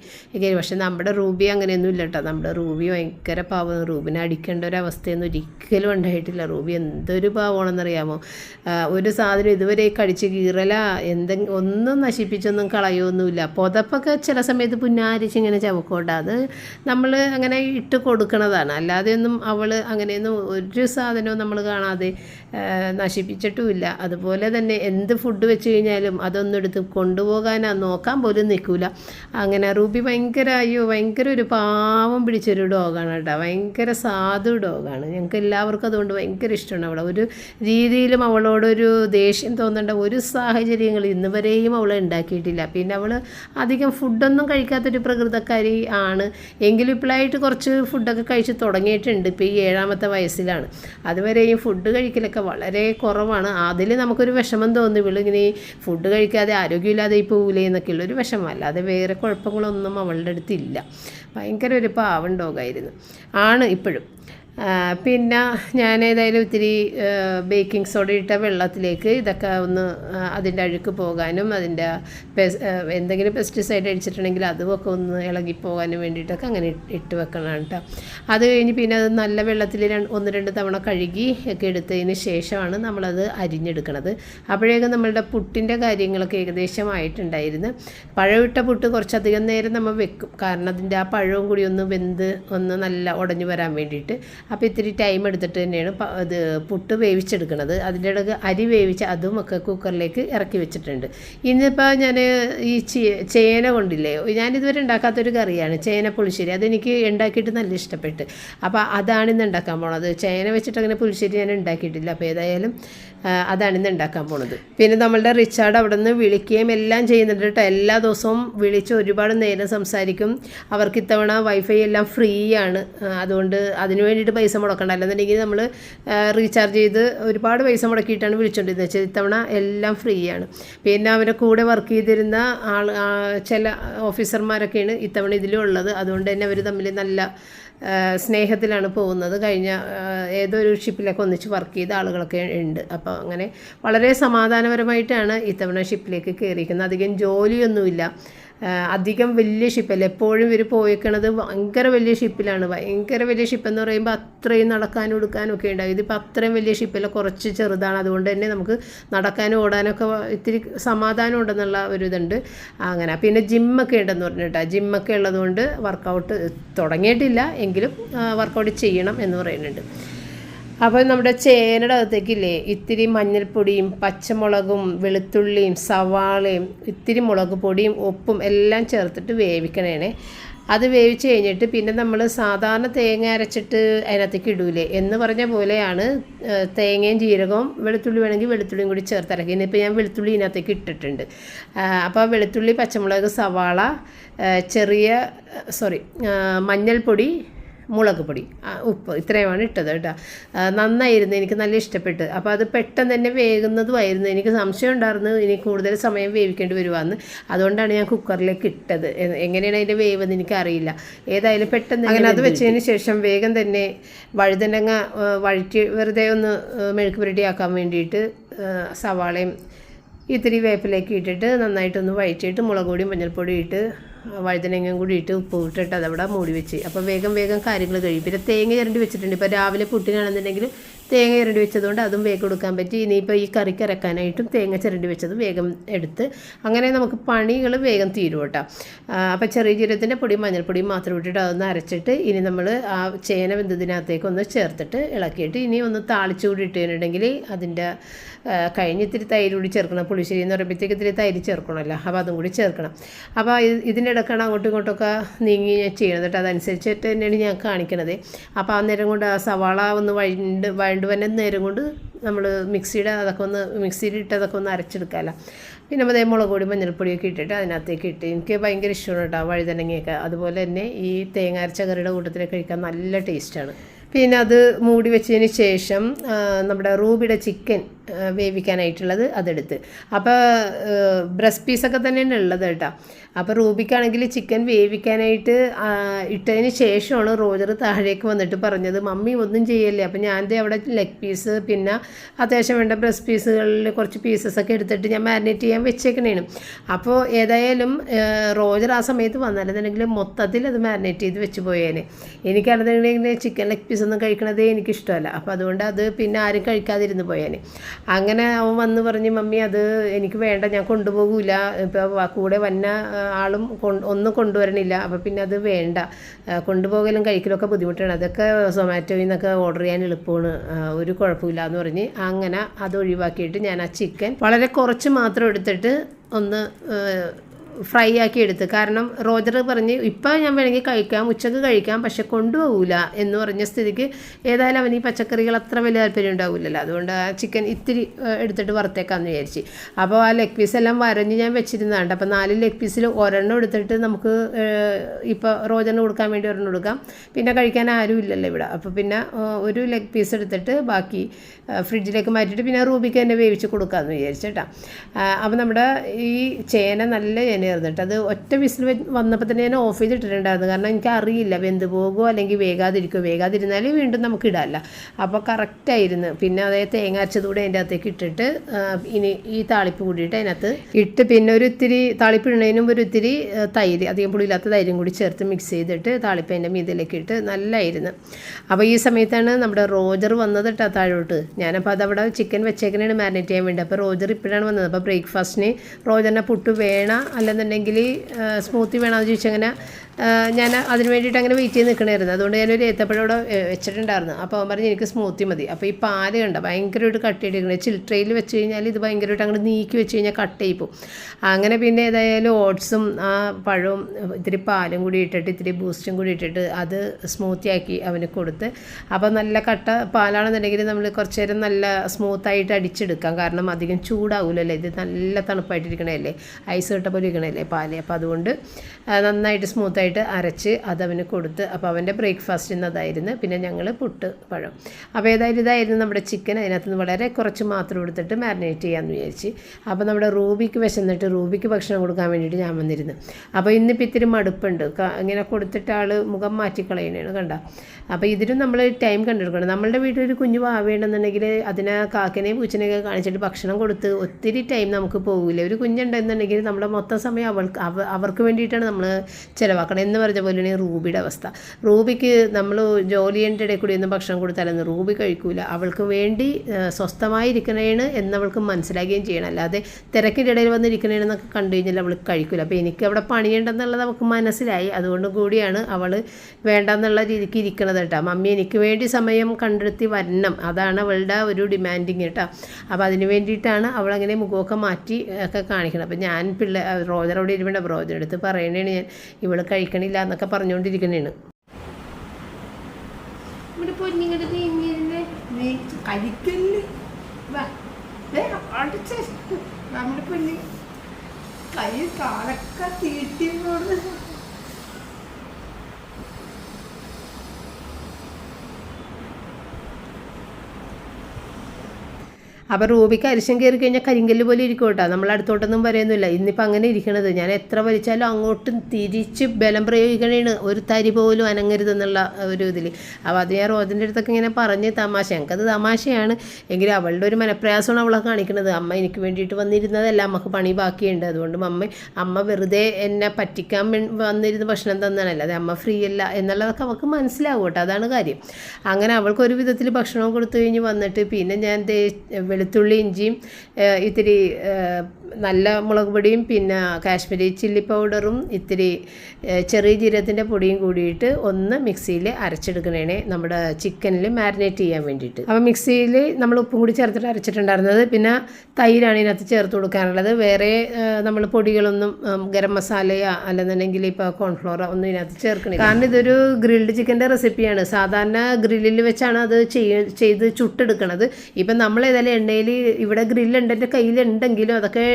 പക്ഷേ നമ്മുടെ റൂബി അങ്ങനെയൊന്നും ഇല്ല കേട്ടോ. നമ്മുടെ റൂബി ഭയങ്കര പാവം റൂബിനെ അടിക്കേണ്ട ഒരു അവസ്ഥയൊന്നും ഒരിക്കലും ഉണ്ടായിട്ടില്ല. റൂബി എന്തൊരു പാവമാണെന്നറിയാമോ? ഒരു സാധനം ഇതുവരെ കടിച്ച് കീറല എന്തെങ്കിലും ഒന്നും നശിപ്പിച്ചൊന്നും കളയൊന്നുമില്ല. പുതപ്പൊക്കെ ചില സമയത്ത് പുന്നാരിച്ച് ഇങ്ങനെ ചവക്കോട്ടെ അത് നമ്മൾ അങ്ങനെ ഇട്ട് കൊടുക്കണതാണ്. അല്ലാതെ ഒന്നും അവൾ അങ്ങനെയൊന്നും ഒരു സാധനവും നമ്മൾ കാണാതെ നശിപ്പിച്ചിട്ടുമില്ല. അതുപോലെ തന്നെ എന്ത് ഫുഡ് വെച്ച് കഴിഞ്ഞാലും അതൊന്നും എടുത്ത് കൊണ്ടുപോകാനാ നോക്കാൻ പോലും നിൽക്കില്ല അങ്ങനെ റൂബി ഭയങ്കര അയ്യോ ഭയങ്കര ഒരു പാവം പിടിച്ചൊരു ഡോഗാണ് കേട്ടോ. ഭയങ്കര സാധു ഡോഗാണ്. ഞങ്ങൾക്ക് എല്ലാവർക്കും അതുകൊണ്ട് ഭയങ്കര ഇഷ്ടമാണ് അവളെ. ഒരു രീതിയിലും അവളോടൊരു ദേഷ്യം തോന്നേണ്ട ഒരു സാഹചര്യങ്ങൾ ഇന്ന് വരെയും അവൾ ഉണ്ടാക്കിയിട്ടില്ല. പിന്നെ അവൾ അധികം ഫുഡൊന്നും കഴിക്കാത്തൊരു പ്രകൃതക്കാരി ആണ്. എങ്കിലും ഇപ്പോഴായിട്ട് കുറച്ച് ഫുഡൊക്കെ കഴിച്ച് തുടങ്ങിയിട്ടുണ്ട് ഇപ്പോൾ ഈ ഏഴാമത്തെ വയസ്സിലാണ്. അതുവരെയും ഫുഡ് കഴിക്കലൊക്കെ വളരെ കുറവാണ്. അതിൽ നമുക്കൊരു വിഷമം തോന്നി ഇവളിങ്ങനെ ഫുഡ് കഴിക്കാതെ ആരോഗ്യമില്ലാതെ പോവില്ലേ എന്നൊക്കെയുള്ള ഒരു വിഷമം. അല്ലാതെ വേറെ കുഴപ്പങ്ങളൊന്നും അവളുടെ അടുത്തില്ല ഭയങ്കര ഒരു പാവം ഡോഗായിരുന്നു ആണ് ഇപ്പോഴും. പിന്നെ ഞാൻ ഏതായാലും ഇത്തിരി ബേക്കിംഗ് സോഡ ഇട്ട വെള്ളത്തിലേക്ക് ഇതൊക്കെ ഒന്ന് അതിന്റെ അഴുക്ക് പോകാനും അതിന്റെ എന്തെങ്കിലും പെസ്റ്റിസൈഡ് അടിച്ചിട്ടുണ്ടെങ്കിൽ അതുമൊക്കെ ഒന്ന് ഇളകിപ്പോകാനും വേണ്ടിയിട്ടൊക്കെ അങ്ങനെ ഇട്ട് വെക്കണം കേട്ടോ അത് കഴിഞ്ഞ് പിന്നെ അത് നല്ല വെള്ളത്തിൽ ഒന്ന് രണ്ട് തവണ കഴുകി ഒക്കെ എടുത്തതിന് ശേഷമാണ് നമ്മളത് അരിഞ്ഞെടുക്കണത്. അപ്പോഴേക്കും നമ്മളുടെ പുട്ടിന്റെ കാര്യങ്ങളൊക്കെ ഏകദേശം ആയിട്ടുണ്ടായിരുന്നു പഴവിട്ട പുട്ട് കുറച്ചധികം നേരം നമ്മൾ വെക്കും. കാരണം അതിന്റെ ആ പഴവും കൂടി ഒന്ന് വെന്ത് ഒന്ന് നല്ല ഉടഞ്ഞു വരാൻ വേണ്ടിയിട്ട്. അപ്പോൾ ഇത്തിരി ടൈം എടുത്തിട്ട് തന്നെയാണ് ഇത് പുട്ട് വേവിച്ചെടുക്കുന്നത് അതിന്റെ ഇടയ്ക്ക് അരി വേവിച്ച് അതും ഒക്കെ കുക്കറിലേക്ക് ഇറക്കി വെച്ചിട്ടുണ്ട്. ഇന്നിപ്പോൾ ഞാൻ ഈ ചേന കൊണ്ടില്ലേ ഞാനിതുവരെ ഉണ്ടാക്കാത്തൊരു കറിയാണ് ചേന പുളിശ്ശേരി. അതെനിക്ക് ഉണ്ടാക്കിയിട്ട് നല്ല ഇഷ്ടപ്പെട്ട്. അപ്പോൾ അതാണ് ഇന്ന് ഉണ്ടാക്കാൻ പോണത്. ചേന വെച്ചിട്ട് അങ്ങനെ പുളിശ്ശേരി ഞാൻ ഉണ്ടാക്കിയിട്ടില്ല. അപ്പോൾ ഏതായാലും അതാണിന്ന് ഉണ്ടാക്കാൻ പോണത്. പിന്നെ നമ്മളുടെ റിച്ചാർഡ് അവിടെ നിന്ന് വിളിക്കുകയും എല്ലാം ചെയ്യുന്നുണ്ട് കേട്ടോ. എല്ലാ ദിവസവും വിളിച്ച് ഒരുപാട് നേരം സംസാരിക്കും. അവർക്ക് ഇത്തവണ വൈഫൈ എല്ലാം ഫ്രീ ആണ്. അതുകൊണ്ട് അതിനു വേണ്ടിയിട്ട് പൈസ മുടക്കണ്ട. അല്ലെന്നുണ്ടെങ്കിൽ നമ്മൾ റീചാർജ് ചെയ്ത് ഒരുപാട് പൈസ മുടക്കിയിട്ടാണ് വിളിച്ചുകൊണ്ടിരുന്നത് വെച്ചാൽ ഇത്തവണ എല്ലാം ഫ്രീ ആണ്. പിന്നെ അവരെ കൂടെ വർക്ക് ചെയ്തിരുന്ന ആൾ ചില ഓഫീസർമാരൊക്കെയാണ് ഇത്തവണ ഇതിലും ഉള്ളത് അതുകൊണ്ട് തന്നെ അവർ തമ്മിൽ നല്ല സ്നേഹത്തിലാണ് പോകുന്നത്. കഴിഞ്ഞ ഏതൊരു ഷിപ്പിലൊക്കെ ഒന്നിച്ച് വർക്ക് ചെയ്ത ആളുകളൊക്കെ ഉണ്ട്. അപ്പോൾ അങ്ങനെ വളരെ സമാധാനപരമായിട്ടാണ് ഇത്തവണ ഷിപ്പിലേക്ക് കയറിയിരിക്കുന്നത് അധികം ജോലിയൊന്നുമില്ല. അധികം വലിയ ഷിപ്പല്ല എപ്പോഴും ഇവർ പോയിക്കണത് ഭയങ്കര വലിയ ഷിപ്പിലാണ് ഭയങ്കര വലിയ ഷിപ്പ് എന്ന് പറയുമ്പോൾ അത്രയും നടക്കാനും എടുക്കാനും ഒക്കെ ഉണ്ടാവും. ഇതിപ്പോൾ അത്രയും വലിയ ഷിപ്പല്ല കുറച്ച് ചെറുതാണ്. അതുകൊണ്ട് തന്നെ നമുക്ക് നടക്കാനും ഓടാനൊക്കെ ഇത്തിരി സമാധാനം ഉണ്ടെന്നുള്ള ഒരു ഇതുണ്ട്. അങ്ങനെ. പിന്നെ ജിമ്മൊക്കെ ഉണ്ടെന്ന് പറഞ്ഞിട്ടാ ജിമ്മൊക്കെ ഉള്ളതുകൊണ്ട് വർക്കൗട്ട് തുടങ്ങിയിട്ടില്ല. എങ്കിലും വർക്കൗട്ട് ചെയ്യണം എന്ന് പറയുന്നുണ്ട്. അപ്പോൾ നമ്മുടെ ചേനയുടെ അകത്തേക്കില്ലേ ഇത്തിരി മഞ്ഞൾപ്പൊടിയും പച്ചമുളകും വെളുത്തുള്ളിയും സവാളയും ഇത്തിരി മുളക് പൊടിയും ഉപ്പും എല്ലാം ചേർത്തിട്ട് വേവിക്കണേണേ അത് വേവിച്ച് കഴിഞ്ഞിട്ട് പിന്നെ നമ്മൾ സാധാരണ തേങ്ങ അരച്ചിട്ട് അതിനകത്തേക്ക് ഇടൂലേ. എന്ന് പറഞ്ഞ പോലെയാണ് തേങ്ങയും ജീരകവും വെളുത്തുള്ളി വേണമെങ്കിൽ വെളുത്തുള്ളിയും കൂടി ചേർത്തിറക്കി ഇനിയിപ്പോൾ ഞാൻ വെളുത്തുള്ളി ഇതിനകത്തേക്ക് ഇട്ടിട്ടുണ്ട്. അപ്പോൾ വെളുത്തുള്ളി പച്ചമുളക് സവാള ചെറിയ സോറി മഞ്ഞൾപ്പൊടി മുളക് പൊടി. ഉപ്പ് ഇത്രയുമാണ് ഇട്ടത് കേട്ടോ. നന്നായിരുന്നു എനിക്ക് നല്ല ഇഷ്ടപ്പെട്ട്. അപ്പോൾ അത് പെട്ടെന്ന് തന്നെ വേകുന്നതുമായിരുന്നു എനിക്ക് സംശയം ഉണ്ടായിരുന്നു ഇനി കൂടുതൽ സമയം വേവിക്കേണ്ടി വരുവാന്ന്. അതുകൊണ്ടാണ് ഞാൻ കുക്കറിലേക്ക് ഇട്ടത്. എങ്ങനെയാണ് അതിന്റെ വേവെന്ന് എനിക്കറിയില്ല. ഏതായാലും പെട്ടെന്ന് അങ്ങനെ അത് വെച്ചതിന് ശേഷം വേഗം തന്നെ വഴുതനങ്ങ വഴറ്റി വെറുതെ ഒന്ന് മെഴുക്ക് പുരട്ടിയാക്കാൻ വേണ്ടിയിട്ട് സവാളയും ഇത്തിരി വേപ്പിലേക്ക് ഇട്ടിട്ട് നന്നായിട്ടൊന്ന് വഴറ്റിയിട്ട് മുളക് പൊടിയും മഞ്ഞൾപ്പൊടിയും ഇട്ട് വഴുതനങ്ങയും കൂടി ഇട്ട് ഉപ്പ് ഇട്ടിട്ട് അതവിടെ മൂടി വെച്ച്. അപ്പോൾ വേഗം വേഗം കാര്യങ്ങൾ കഴിയും. പിന്നെ തേങ്ങ ചിരണ്ടി വെച്ചിട്ടുണ്ട്. ഇപ്പോൾ രാവിലെ പുട്ടിനാണെന്നുണ്ടെങ്കിൽ തേങ്ങ ചിരണ്ടി വെച്ചതുകൊണ്ട് അതും വേഗം കൊടുക്കാൻ പറ്റി. ഇനിയിപ്പോൾ ഈ കറിക്ക് ഇറക്കാനായിട്ടും തേങ്ങ ചിരണ്ടി വെച്ചത് വേഗം എടുത്ത് അങ്ങനെ നമുക്ക് പണികൾ വേഗം തീരും കേട്ടോ. അപ്പോൾ ചെറിയ ജീരകത്തിന്റെ പൊടിയും മഞ്ഞൾപ്പൊടിയും മാത്രം ഇട്ടിട്ട് അതൊന്ന് അരച്ചിട്ട് ഇനി നമ്മൾ ആ ചേന വെന്തതിനകത്തേക്ക് ഒന്ന് ചേർത്തിട്ട് ഇളക്കിയിട്ട് ഇനി ഒന്ന് താളിച്ചു കൂടി ഇട്ടിട്ടുണ്ടെങ്കിൽ അതിന്റെ ആ, കഴിഞ്ഞ് ഇത്തിരി തൈര് കൂടി ചേർക്കണം. പുളിശ്ശേരി എന്ന് പറയുമ്പോഴത്തേക്ക് ഇത്തിരി തൈര് ചേർക്കണമല്ലോ. അപ്പോൾ അതും കൂടി ചേർക്കണം. അപ്പോൾ ഇത് ഇതിന്റെ ഇടക്കാണ് അങ്ങോട്ടും ഇങ്ങോട്ടൊക്കെ നീങ്ങി ഞാൻ കേട്ടോ. അതനുസരിച്ചിട്ട് തന്നെയാണ് ഞാൻ കാണിക്കണത്. അപ്പോൾ ആ നേരം കൊണ്ട് ആ സവാള ഒന്ന് വഴണ്ട് വഴണ്ട് വന്നെ നേരം കൊണ്ട് നമ്മൾ മിക്സിയുടെ അതൊക്കെ ഒന്ന് മിക്സിയിൽ ഇട്ട് അതൊക്കെ ഒന്ന് അരച്ചെടുക്കാമല്ലോ. പിന്നെ അതേ മുളക് പൊടി മഞ്ഞൾപ്പൊടിയൊക്കെ ഇട്ടിട്ട് അതിനകത്തേക്ക് ഇട്ട് എനിക്ക് ഭയങ്കര ഇഷ്ടമാണ് കേട്ടോ. വഴുതനങ്ങയൊക്കെ. അതുപോലെ തന്നെ ഈ തേങ്ങ അരച്ച കറിയുടെ കൂട്ടത്തിൽ കഴിക്കാൻ നല്ല ടേസ്റ്റാണ്. പിന്നെ അത് മൂടി വെച്ചതിന് ശേഷം നമ്മുടെ റൂബിയുടെ ചിക്കൻ വേവിക്കാനായിട്ടുള്ളത് അതെടുത്ത്. അപ്പോൾ ബ്രസ്റ്റ് പീസൊക്കെ തന്നെയാണ് ഉള്ളത് കേട്ടോ. അപ്പോൾ റൂബിക്കാണെങ്കിൽ ചിക്കൻ വേവിക്കാനായിട്ട് ഇട്ടതിന് ശേഷമാണ് റോജർ താഴേക്ക് വന്നിട്ട് പറഞ്ഞത് മമ്മി ഒന്നും ചെയ്യല്ലേ? അപ്പം ഞാൻ അവിടെ ലെഗ് പീസ് പിന്നെ അത്യാവശ്യം വേണ്ട ബ്രസ്റ്റ് പീസുകളിൽ കുറച്ച് പീസസ് ഒക്കെ എടുത്തിട്ട് ഞാൻ മാരിനേറ്റ് ചെയ്യാൻ വെച്ചേക്കണേണ് അപ്പോൾ ഏതായാലും റോജർ ആ സമയത്ത് വന്നാലെന്നുണ്ടെങ്കിൽ മൊത്തത്തിൽ അത് മാരിനേറ്റ് ചെയ്ത് വെച്ച് പോയേനെ. എനിക്കാണെന്നുണ്ടെങ്കിൽ ചിക്കൻ ലെഗ് പീസ് ഒന്നും കഴിക്കണതേ എനിക്കിഷ്ടമല്ല. അപ്പോൾ അതുകൊണ്ട് അത് പിന്നെ ആരും കഴിക്കാതിരുന്ന് പോയേനെ. അങ്ങനെ അവൻ വന്ന് പറഞ്ഞ് മമ്മി അത് എനിക്ക് വേണ്ട ഞാൻ കൊണ്ടുപോകൂല. ഇപ്പോൾ കൂടെ വന്ന ആളും ഒന്നും കൊണ്ടുവരണില്ല. അപ്പോൾ പിന്നെ അത് വേണ്ട. കൊണ്ടുപോകലും കഴിക്കലൊക്കെ ബുദ്ധിമുട്ടാണ്. അതൊക്കെ സൊമാറ്റോയിൽ നിന്നൊക്കെ ഓർഡർ ചെയ്യാൻ എളുപ്പമാണ്. ഒരു കുഴപ്പമില്ല എന്ന് പറഞ്ഞ് അങ്ങനെ അത് ഒഴിവാക്കിയിട്ട് ഞാൻ ആ ചിക്കൻ വളരെ കുറച്ച് മാത്രം എടുത്തിട്ട് ഒന്ന് ഫ്രൈ ആക്കി എടുത്ത്. കാരണം റോജർ പറഞ്ഞ് ഇപ്പം ഞാൻ വേണമെങ്കിൽ കഴിക്കാം ഉച്ചയ്ക്ക് കഴിക്കാം പക്ഷെ കൊണ്ടുപോകില്ല എന്ന് പറഞ്ഞ സ്ഥിതിക്ക് ഏതായാലും അവന് ഈ പച്ചക്കറികൾ അത്ര വലിയ താല്പര്യം ഉണ്ടാവില്ലല്ലോ അതുകൊണ്ട് ആ ചിക്കൻ ഇത്തിരി എടുത്തിട്ട് വറുത്തേക്കാന്ന് വിചാരിച്ച്. അപ്പോൾ ആ ലെഗ് പീസ് എല്ലാം വരഞ്ഞ് ഞാൻ വെച്ചിരുന്നതാണ് അപ്പോൾ നാല് ലെഗ് പീസിൽ ഒരെണ്ണം എടുത്തിട്ട് നമുക്ക് ഇപ്പോൾ റോജറിന് കൊടുക്കാൻ വേണ്ടി ഒരെണ്ണം കൊടുക്കാം. പിന്നെ കഴിക്കാൻ ആരും ഇല്ലല്ലോ ഇവിടെ. അപ്പോൾ പിന്നെ ഒരു ലെഗ് പീസ് എടുത്തിട്ട് ബാക്കി ഫ്രിഡ്ജിലേക്ക് മാറ്റിയിട്ട് പിന്നെ റൂബിക്ക് തന്നെ വേവിച്ച് കൊടുക്കാമെന്ന് വിചാരിച്ചേട്ടാ അപ്പോൾ നമ്മുടെ ഈ ചേന നല്ല ചേനയായിരുന്നു കേട്ടോ. അത് ഒറ്റ വിസിൽ വന്നപ്പോൾ തന്നെ ഞാൻ ഓഫ് ചെയ്തിട്ടിട്ടുണ്ടായിരുന്നു. കാരണം എനിക്ക് അറിയില്ല വെന്ത് പോകുമോ അല്ലെങ്കിൽ വേഗാതിരിക്കുമോ വേഗാതിരുന്നാൽ വീണ്ടും നമുക്ക് ഇടാമല്ല അപ്പോൾ കറക്റ്റായിരുന്നു പിന്നെ അതായത് തേങ്ങ അരച്ചതുകൂടെ അതിന്റെ അകത്തേക്ക് ഇട്ടിട്ട് ഇനി ഈ താളിപ്പ് കൂടിയിട്ട് അതിനകത്ത് ഇട്ട് പിന്നെ ഒരു ഇത്തിരി താളിപ്പ് ഇടുന്നതിന് മുമ്പ് ഒരു ഇത്തിരി തൈര് അധികം പുളിയില്ലാത്ത തൈരും കൂടി ചേർത്ത് മിക്സ് ചെയ്തിട്ട് താളിപ്പ് അതിന്റെ മീതിലേക്ക് ഇട്ട് നല്ലായിരുന്നു. അപ്പോൾ ഈ സമയത്താണ് നമ്മുടെ റോജർ വന്നത് കേട്ടോ താഴോട്ട്. ഞാനപ്പോൾ അതവിടെ ചിക്കൻ വെച്ചേക്കനാണ് മാരിനേറ്റ് ചെയ്യാൻ വേണ്ടി. അപ്പോൾ റോജർ ഇപ്പോഴാണ് വന്നത്. അപ്പോൾ ബ്രേക്ക്ഫാസ്റ്റിന് റോജറിനെ പുട്ട് വേണ അല്ലെന്നുണ്ടെങ്കിൽ സ്മൂത്തി വേണമെന്ന് ചോദിച്ചങ്ങനെ ഞാൻ അതിന് വേണ്ടിയിട്ട് അങ്ങനെ വെയിറ്റ് ചെയ്ത് നിൽക്കണമായിരുന്നു അതുകൊണ്ട് ഞാനൊരു ഏത്തപ്പഴം അവിടെ ഏ, വെച്ചിട്ടുണ്ടായിരുന്നു. അപ്പോൾ അവൻ പറഞ്ഞ് എനിക്ക് സ്മൂത്തി മതി. അപ്പോൾ ഈ പാൽ കണ്ട ഭയങ്കരമായിട്ട് കട്ട് ചെയ്തിരിക്കണേ ചിൽട്രയിൽ വെച്ച് കഴിഞ്ഞാൽ ഇത് ഭയങ്കരമായിട്ട് അങ്ങോട്ട് നീക്കി വെച്ച് കഴിഞ്ഞാൽ കട്ട് ചെയ്യും പോകും. അങ്ങനെ പിന്നെ ഏതായാലും ഓട്സും ആ പഴവും ഇത്തിരി പാലും കൂടി ഇട്ടിട്ട് ഇത്തിരി ബൂസ്റ്റും കൂടി ഇട്ടിട്ട് അത് സ്മൂത്തി ആക്കി അവന് കൊടുത്ത്. അപ്പോൾ നല്ല കട്ട പാലാണെന്നുണ്ടെങ്കിൽ നമ്മൾ കുറച്ച് നേരം നല്ല സ്മൂത്തായിട്ട് അടിച്ചെടുക്കാം. കാരണം അധികം ചൂടാവില്ലല്ലോ ഇത് നല്ല തണുപ്പായിട്ടിരിക്കണല്ലേ? ഐസ് കിട്ട പോലെ ഇരിക്കണല്ലേ പാൽ? അപ്പോൾ അതുകൊണ്ട് നന്നായിട്ട് സ്മൂത്തായിട്ട് അരച്ച് അതവന് കൊടുത്ത് അപ്പോൾ അവന്റെ ബ്രേക്ക്ഫാസ്റ്റ് അതായിരുന്നു പിന്നെ ഞങ്ങൾ പുട്ട് പഴം. അപ്പോൾ ഏതായാലും ഇതായിരുന്നു നമ്മുടെ ചിക്കൻ. അതിനകത്ത് നിന്ന് വളരെ കുറച്ച് മാത്രം എടുത്തിട്ട് മാരിനേറ്റ് ചെയ്യാമെന്ന് വിചാരിച്ച്. അപ്പോൾ നമ്മുടെ റൂബിക്ക് വിശന്നിട്ട് റൂബിക്ക് ഭക്ഷണം കൊടുക്കാൻ വേണ്ടിയിട്ട് ഞാൻ വന്നിരുന്നു. അപ്പോൾ ഇന്നിപ്പോൾ ഇത്തിരി മടുപ്പുണ്ട്. ഇങ്ങനെ കൊടുത്തിട്ട് ആൾ മുഖം മാറ്റിക്കളയണേണ് കണ്ട. അപ്പോൾ ഇതിനും നമ്മൾ ടൈം കണ്ടെടുക്കണം. നമ്മളുടെ വീട്ടിൽ ഒരു കുഞ്ഞു വാവേണ്ടെന്നുണ്ടെങ്കിൽ അതിനെ കാക്കനെയും പൂച്ചനെയൊക്കെ കാണിച്ചിട്ട് ഭക്ഷണം കൊടുത്ത് ഒത്തിരി ടൈം നമുക്ക് പോകില്ല ഒരു കുഞ്ഞുണ്ടെന്നുണ്ടെങ്കിൽ നമ്മുടെ മൊത്തം സമയം അവൾക്ക് അവർക്ക് വേണ്ടിയിട്ടാണ് നമ്മൾ ചിലവാക്കണം എന്ന് പറഞ്ഞ പോലെയാണ് ഈ റൂബിയുടെ അവസ്ഥ. റൂബിക്ക് നമ്മൾ ജോലിയന്റെ ഇടയിൽ കൂടി ഒന്നും ഭക്ഷണം കൊടുത്താലൊന്നും റൂബി കഴിക്കൂല. അവൾക്ക് വേണ്ടി സ്വസ്ഥമായിരിക്കണേണ് എന്നവൾക്ക് മനസ്സിലാക്കുകയും ചെയ്യണം. അല്ലാതെ തിരക്കിന്റെ ഇടയിൽ വന്നിരിക്കണേണെന്നൊക്കെ കണ്ടു കഴിഞ്ഞാൽ അവൾ കഴിക്കില്ല അപ്പോൾ എനിക്ക് അവിടെ പണിയുണ്ടെന്നുള്ളത് അവൾക്ക് മനസ്സിലായി. അതുകൊണ്ട് കൂടിയാണ് അവൾ വേണ്ടെന്നുള്ള രീതിക്ക് ഇരിക്കണത് കേട്ടോ. മമ്മി എനിക്ക് വേണ്ടി സമയം കണ്ടെത്തി വരണം. അതാണ് അവളുടെ ഒരു ഡിമാൻഡിങ് കേട്ടോ. അപ്പോൾ അതിന് വേണ്ടിയിട്ടാണ് അവളങ്ങനെ മുഖമൊക്കെ മാറ്റി ഒക്കെ കാണിക്കണം അപ്പോൾ ഞാൻ പിള്ളേ റോജർ അവിടെ ഇരിപ്പുണ്ട് റോജർ എടുത്ത് പറയണേണ് ഞാൻ. ഇവൾ കഴിക്കണില്ല എന്നൊക്കെ പറഞ്ഞുകൊണ്ടിരിക്കണേണ്. നമ്മുടെ പൊന്നി കൈ കാലൊക്കെ തീറ്റി അപ്പോൾ റൂബിക്ക് അരിശം കയറി കഴിഞ്ഞാൽ കരിങ്കല്ല് പോലെ ഇരിക്കും കേട്ടോ. നമ്മൾ അടുത്തോട്ടൊന്നും പറയുന്നില്ല. ഇന്നിപ്പം അങ്ങനെ ഇരിക്കണത്. ഞാൻ എത്ര വലിച്ചാലും അങ്ങോട്ടും തിരിച്ച് ബലം പ്രയോഗിക്കണേണ്. ഒരു തരി പോലും അനങ്ങരുതെന്നുള്ള ഒരു ഇതിൽ അപ്പോൾ അത് ഞാൻ റോജിന്റെ അടുത്തൊക്കെ ഇങ്ങനെ പറഞ്ഞ് തമാശ. ഞങ്ങൾക്കത് തമാശയാണ്. എങ്കിലും അവളുടെ ഒരു മനപ്രയാസമാണ് അവളെ കാണിക്കുന്നത് അമ്മ എനിക്ക് വേണ്ടിയിട്ട് വന്നിരുന്നതല്ല. അമ്മയ്ക്ക് പണി ബാക്കിയുണ്ട്. അതുകൊണ്ട് അമ്മ അമ്മ വെറുതെ എന്നെ പറ്റിക്കാൻ വന്നിരുന്ന ഭക്ഷണം തന്നാണല്ലോ. അത് അമ്മ ഫ്രീ അല്ല എന്നുള്ളതൊക്കെ അവൾക്ക് മനസ്സിലാവും കേട്ടോ. അതാണ് കാര്യം. അങ്ങനെ അവൾക്ക് ഒരു വിധത്തിൽ ഭക്ഷണം കൊടുത്തു കഴിഞ്ഞ് വന്നിട്ട് പിന്നെ ഞാൻ വെളുത്തുള്ളി ഇഞ്ചിയും ഇത്തിരി നല്ല മുളക് പൊടിയും പിന്നെ കാശ്മീരി ചില്ലി പൗഡറും ഇത്തിരി ചെറിയ ജീരകത്തിന്റെ പൊടിയും കൂടിയിട്ട് ഒന്ന് മിക്സിയിൽ അരച്ചെടുക്കണേ നമ്മുടെ ചിക്കനിൽ മാരിനേറ്റ് ചെയ്യാൻ വേണ്ടിയിട്ട്. അപ്പോൾ മിക്സിയിൽ നമ്മൾ ഉപ്പും കൂടി ചേർത്തിട്ട് അരച്ചിട്ടുണ്ടായിരുന്നത്. പിന്നെ തൈരാണ് ഇതിനകത്ത് ചേർത്ത് കൊടുക്കാനുള്ളത് വേറെ നമ്മൾ പൊടികളൊന്നും ഗരം മസാലയോ അല്ലെന്നുണ്ടെങ്കിൽ ഇപ്പോൾ കോൺഫ്ലോറോ ഒന്നും ഇതിനകത്ത് ചേർക്കണില്ല. കാരണം ഇതൊരു ഗ്രിൽഡ് ചിക്കന്റെ റെസിപ്പിയാണ്. സാധാരണ ഗ്രില്ലിൽ വെച്ചാണ് അത് ചെയ്ത് ചുട്ടെടുക്കണത്. ഇപ്പം നമ്മൾ ഏതായാലും എണ്ണയിൽ ഇവിടെ ഗ്രില്ലുണ്ട് എന്റെ കയ്യിലുണ്ടെങ്കിലും അതൊക്കെ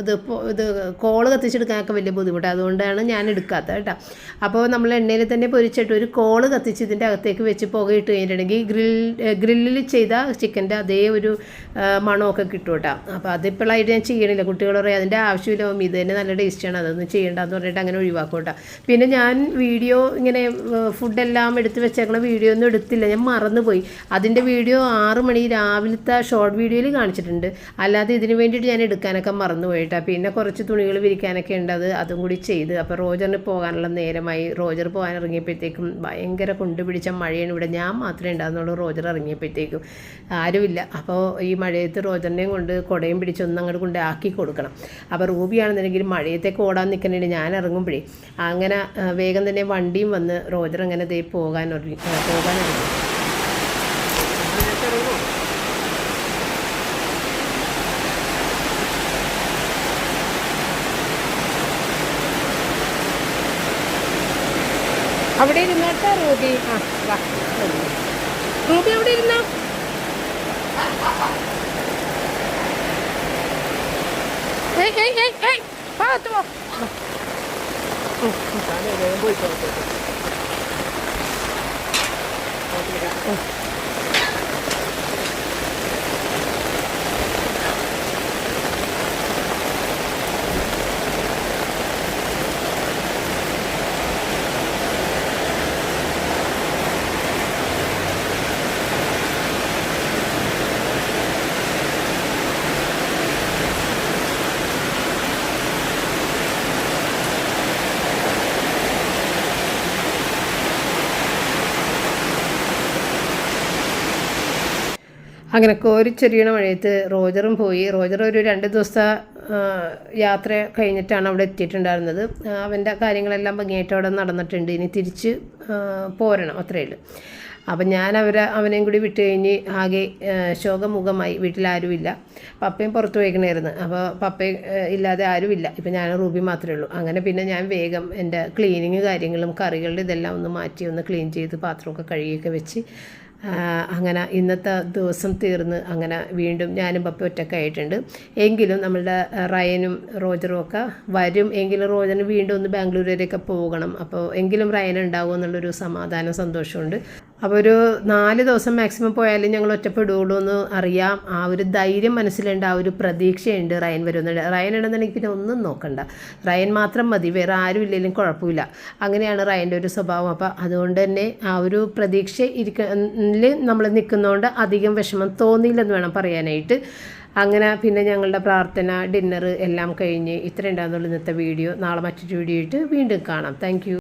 ഇത് ഇത് കോൾ കത്തിച്ചെടുക്കാനൊക്കെ വലിയ ബുദ്ധിമുട്ടാണ് അതുകൊണ്ടാണ് ഞാൻ എടുക്കാത്തത് കേട്ടോ. അപ്പോൾ നമ്മൾ എണ്ണയിൽ തന്നെ പൊരിച്ചിട്ട് ഒരു കോൾ കത്തിച്ച് ഇതിന്റെ അകത്തേക്ക് വെച്ച് പുകയിട്ട് കഴിഞ്ഞിട്ടുണ്ടെങ്കിൽ ഗ്രിൽ ഗ്രില്ലിൽ ചെയ്ത ചിക്കന്റെ അതേ ഒരു മണമൊക്കെ കിട്ടും കേട്ടോ. അപ്പോൾ അതിപ്പോഴായിട്ട് ഞാൻ ചെയ്യണില്ല. കുട്ടികൾ പറയും അതിന്റെ ആവശ്യമില്ല ഇത് തന്നെ നല്ല ടേസ്റ്റാണ് അതൊന്നും ചെയ്യേണ്ടതെന്ന് പറഞ്ഞിട്ട് അങ്ങനെ ഒഴിവാക്കും കേട്ടോ. പിന്നെ ഞാൻ വീഡിയോ ഇങ്ങനെ ഫുഡെല്ലാം എടുത്ത് വെച്ചേക്കണ വീഡിയോ ഒന്നും എടുത്തില്ല. ഞാൻ മറന്നുപോയി. അതിന്റെ വീഡിയോ ആറ് മണി രാവിലത്തെ ഷോർട്ട് വീഡിയോയിൽ കാണിച്ചിട്ടുണ്ട്. അല്ലാതെ ഇതിന് വേണ്ടിയിട്ട് ഞാൻ എടുക്കാനൊക്കെ മറന്നുപോയിട്ടാ പിന്നെ കുറച്ച് തുണികൾ വിരിക്കാനൊക്കെ ഉണ്ട് അത് അതും കൂടി ചെയ്ത്. അപ്പോൾ റോജറിന് പോകാനുള്ള നേരമായി. റോജർ പോകാൻ ഇറങ്ങിയപ്പോഴത്തേക്കും ഭയങ്കര കൊണ്ടുപിടിച്ച മഴയാണ് ഇവിടെ. ഞാൻ മാത്രമേ ഉണ്ടാകുന്നുള്ളൂ റോജർ ഇറങ്ങിയപ്പോഴത്തേക്കും. ആരുമില്ല. അപ്പോൾ ഈ മഴയത്ത് റോജറിനെയും കൊണ്ട് കുടയും പിടിച്ചൊന്നും അങ്ങോട്ട് കൊണ്ട് ആക്കി കൊടുക്കണം. അപ്പോൾ റൂബിയാണെന്നുണ്ടെങ്കിൽ മഴയത്തേക്ക് ഓടാൻ നിൽക്കണേ ഞാൻ ഇറങ്ങുമ്പോഴേ. അങ്ങനെ വേഗം തന്നെ വണ്ടിയും വന്ന് റോജർ അങ്ങനെ ദേ പോകാൻ പോകാൻ അവിടെ ഇരുന്നോട്ടാ റൂബി. ആ വാ. റൂബി അവിടെ ഇരുന്നോ? ഏയ് ഏയ് ഏയ് ഏയ് ഭാഗത്ത് പോ. അങ്ങനെ കോരിച്ചൊരിയണ മഴയത്ത് റോജറും പോയി. റോജർ ഒരു രണ്ട് ദിവസത്തെ യാത്ര കഴിഞ്ഞിട്ടാണ് അവിടെ എത്തിയിട്ടുണ്ടായിരുന്നത്. അവന്റെ കാര്യങ്ങളെല്ലാം ഭംഗിയായിട്ട് അവിടെ നടന്നിട്ടുണ്ട്. ഇനി തിരിച്ച് പോരണം അത്രയേ ഉള്ളൂ. അപ്പം ഞാൻ അവരെ അവനെയും കൂടി വിട്ട് കഴിഞ്ഞ് ആകെ ശോകമുഖമായി. വീട്ടിലാരുമില്ല പപ്പയും പുറത്ത് പോയിക്കണായിരുന്നു. അപ്പോൾ പപ്പയും ഇല്ലാതെ ആരുമില്ല. ഇപ്പം ഞാൻ റൂബി മാത്രമേ ഉള്ളൂ. അങ്ങനെ പിന്നെ ഞാൻ വേഗം എന്റെ ക്ലീനിങ് കാര്യങ്ങളും കറികളുടെ ഇതെല്ലാം ഒന്ന് മാറ്റി ഒന്ന് ക്ലീൻ ചെയ്ത് പാത്രമൊക്കെ കഴുകിയൊക്കെ വെച്ച് അങ്ങനെ ഇന്നത്തെ ദിവസം തീർന്ന് അങ്ങനെ വീണ്ടും ഞാനും പപ്പ ഒറ്റക്കായിട്ടുണ്ട് എങ്കിലും നമ്മളുടെ റയനും റോജറും ഒക്കെ വരും. എങ്കിലും റോജന് വീണ്ടും ഒന്ന് ബാംഗ്ലൂരിലേക്ക് പോകണം. അപ്പോൾ എങ്കിലും റയൻ ഉണ്ടാവും സമാധാനം സന്തോഷമുണ്ട് അപ്പോൾ ഒരു നാല് ദിവസം മാക്സിമം പോയാലും ഞങ്ങൾ ഒറ്റപ്പെടുകയുള്ളൂ എന്ന് അറിയാം. ആ ഒരു ധൈര്യം മനസ്സിലുണ്ട് ആ ഒരു പ്രതീക്ഷയുണ്ട് റയൻ വരുന്നുണ്ട് റയൻ ഉണ്ടെന്നുണ്ടെങ്കിൽ പിന്നെ ഒന്നും നോക്കണ്ട. റയൻ മാത്രം മതി വേറെ ആരും ഇല്ലെങ്കിലും കുഴപ്പമില്ല. അങ്ങനെയാണ് റയന്റെ ഒരു സ്വഭാവം. അപ്പോൾ അതുകൊണ്ട് തന്നെ ആ ഒരു പ്രതീക്ഷ ഇരിക്കലിൽ നമ്മൾ നിൽക്കുന്നതുകൊണ്ട് അധികം വിഷമം തോന്നിയില്ലെന്ന് വേണം പറയാനായിട്ട്. അങ്ങനെ പിന്നെ ഞങ്ങളുടെ പ്രാർത്ഥന ഡിന്നർ എല്ലാം കഴിഞ്ഞ് ഇത്ര ഉണ്ടാകുന്നുള്ളൂ ഇന്നത്തെ വീഡിയോ. നാളെ മറ്റൊരു വീഡിയോ ആയിട്ട് വീണ്ടും കാണാം. താങ്ക്